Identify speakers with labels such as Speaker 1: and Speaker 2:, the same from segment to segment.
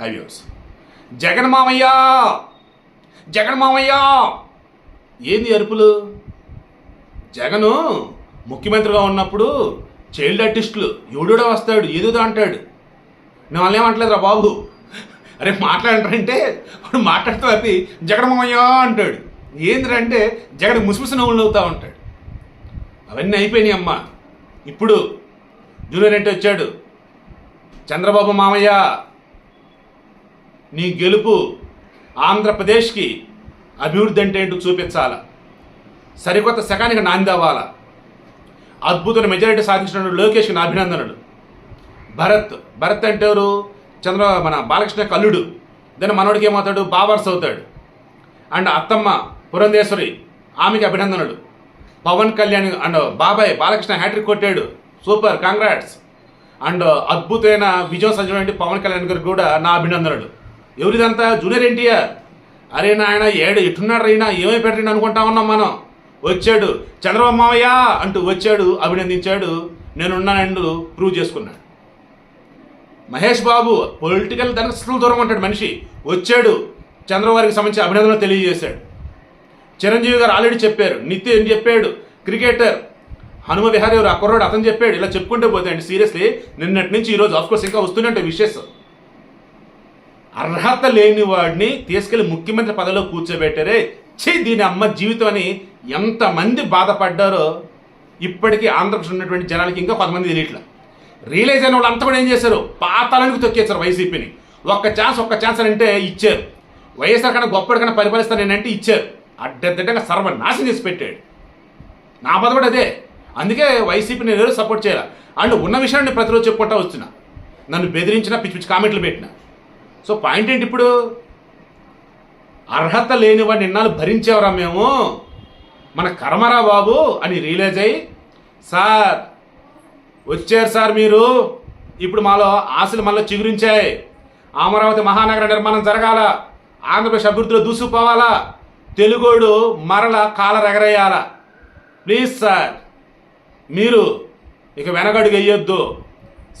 Speaker 1: హైవ్యూస్ జగన్ మామయ్య! జగన్ మామయ్య! ఏంది అరుపులు? జగను ముఖ్యమంత్రిగా ఉన్నప్పుడు చైల్డ్ ఆర్టిస్టులు ఎవడో వస్తాడు ఏదో అంటాడు. నేను వాళ్ళు ఏమంటలేదురా బాబు. అరే మాట్లాడంటారంటే వాడు మాట్లాడుతూ అది జగన్మయ్య అంటాడు. ఏంద్రంటే జగన్ ముసిముసి నవ్వులు నవ్వుతూ ఉంటాడు. అవన్నీ అయిపోయినాయి అమ్మ. ఇప్పుడు జూనియర్ అంటే వచ్చాడు. చంద్రబాబు మామయ్య నీ గెలుపు ఆంధ్రప్రదేశ్కి అభివృద్ధి అంటే ఏంటో చూపించాలా? సరికొత్త శకానికి నాంది అవ్వాలా? అద్భుతమైన మెజారిటీ సాధించిన లోకేష్కి నా అభినందనలు. భరత్ భరత్ అంటే ఎవరు? చంద్ర మన బాలకృష్ణ కల్లుడు. దాని మనోడికి ఏమవుతాడు? బావర్స్ అవుతాడు. అండ్ అత్తమ్మ పురంధేశ్వరి ఆమెకి అభినందనలు. పవన్ కళ్యాణ్ అండ్ బాబాయ్ బాలకృష్ణ హ్యాట్రిక్ కొట్టాడు. సూపర్ కాంగ్రాట్స్ అండ్ అద్భుతమైన విజయం సంచటువంటి పవన్ కళ్యాణ్ గారికి కూడా నా అభినందనలు. ఎవరిదంతా? Junior NTR. అరే నాయన ఏడు ఎట్టున్నాడు అయినా ఏమైపెట్టండి అనుకుంటా ఉన్నాం మనం. వచ్చాడు. చంద్రబాబు మావయ్య అంటూ వచ్చాడు అభినందించాడు. నేనున్నానండు ప్రూవ్ చేసుకున్నాడు. మహేష్ బాబు పొలిటికల్ దానికి దూరం ఉంటాడు మనిషి. వచ్చాడు. చంద్రబాబుకి సంబంధించి అభినందనలు తెలియజేశాడు. చిరంజీవి గారు ఆల్రెడీ చెప్పారు. నిత్యం చెప్పాడు? క్రికెటర్. హనుమ విహారీ గారు ఆ కుర్రాడు అతను చెప్పాడు. ఇలా చెప్పుకుంటే పోతాయండి సీరియస్లీ నిన్నటి నుంచి ఈరోజు ఆఫ్కోర్స్ ఇంకా వస్తూనే విషెస్ అర్హత లేని వాడిని తీసుకెళ్ళి ముఖ్యమంత్రి పదవిలో కూర్చోబెట్టారే. చే దీని అమ్మ జీవితం అని ఎంతమంది బాధపడ్డారో ఇప్పటికీ ఆంధ్రప్రదేశ్ ఉన్నటువంటి జనాలకి ఇంకా కొంతమంది తెలియట్లా. రియలైజ్ అయిన వాళ్ళంతా కూడా ఏం చేశారు? పాతాళానికి తొక్కేశారు వైసీపీని. ఒక్క ఛాన్స్ ఒక్క ఛాన్స్ అని అంటే ఇచ్చారు. వైఎస్ఆర్ కన్నా గొప్పటికన్నా పరిపాలిస్తాను నేనంటే ఇచ్చారు. అడ్డదిడ్డంగా సర్వనాశనం చేసి పెట్టాడు. నా బాధ కూడా అదే. అందుకే వైసీపీని నేను సపోర్ట్ చేయాలి? అండ్ ఉన్న విషయాన్ని ప్రతిరోజు చెప్పుకుంటా వచ్చిన నన్ను బెదిరించిన పిచ్చి పిచ్చి కామెంట్లు పెట్టిన. సో పాయింట్ ఏంటి ఇప్పుడు? అర్హత లేని వాడిని ఇన్నాళ్ళు భరించేవరా మేము? మన కర్మరా బాబు అని రియలైజ్ అయ్యి సార్ వచ్చారు సార్ మీరు. ఇప్పుడు మాలో ఆశలు మళ్ళీ చిగురించాయి. అమరావతి మహానగర నిర్మాణం జరగాల. ఆంధ్రప్రదేశ్ అభివృద్ధిలో దూసుకుపోవాలా. తెలుగోడు మరల కాలరెగరేయాల ప్లీజ్ సార్ మీరు ఇక వెనకడుగు వేయొద్దు.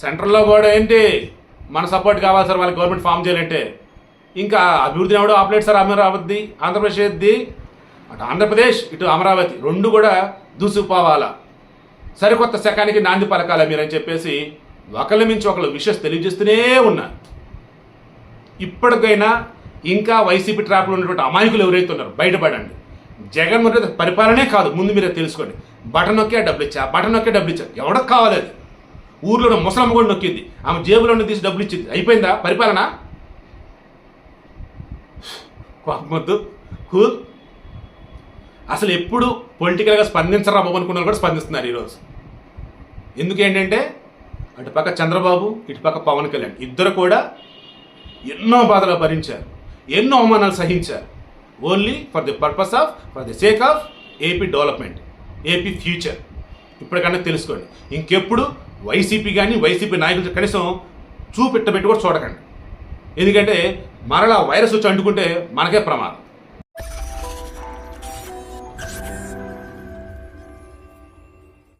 Speaker 1: సెంట్రల్లో కూడా ఏంటి? మన సపోర్ట్ కావాలి సార్ వాళ్ళకి గవర్నమెంట్ ఫామ్ చేయాలంటే. ఇంకా అభివృద్ధిని ఎవడో ఆపలేడు సార్ అమరావతి ఆంధ్రప్రదేశ్ ఏది అటు ఆంధ్రప్రదేశ్ ఇటు అమరావతి రెండు కూడా దూసుకుపోవాలా. సరికొత్త శకానికి నాంది పలకాల మీరని చెప్పేసి ఒకళ్ళ మించి ఒకళ్ళు విషస్ తెలియజేస్తూనే ఉన్నారు. ఇప్పటికైనా ఇంకా వైసీపీ ట్రాప్లో ఉన్నటువంటి అమాయకులు ఎవరైతే ఉన్నారో బయటపడండి. జగన్మోహన్ రెడ్డి పరిపాలనే కాదు ముందు మీరే తెలుసుకోండి. బటన్ నొక్కే డబ్బులు ఇచ్చా బటన్ నొక్కే డబ్బులు ఇచ్చా ఎవడకు కావాలి అది? ఊర్లో ముసలమ్మ కూడా నొక్కింది. ఆమె జేబులో ఉన్న తీసి డబ్బులు ఇచ్చింది. అయిపోయిందా పరిపాలన? కోపమొద్దు కూల్. అసలు ఎప్పుడు పొలిటికల్గా స్పందించరా బాబు అనుకున్నారు కూడా స్పందిస్తున్నారు ఈరోజు. ఎందుకు ఏంటంటే అటుపక్క చంద్రబాబు ఇటుపక్క పవన్ కళ్యాణ్ ఇద్దరు కూడా ఎన్నో బాధలు భరించారు. ఎన్నో అవమానాలు సహించారు. Only for the purpose of for the sake of AP development AP future ఇప్పటికన్నా తెలుసుకోండి. ఇంకెప్పుడు వైసీపీ కానీ వైసీపీ నాయకులు కనీసం చూపెట్టబెట్టి కూడా చూడకండి. ఎందుకంటే మరలా వైరస్ వచ్చి అంటుకుంటే మనకే ప్రమాదం.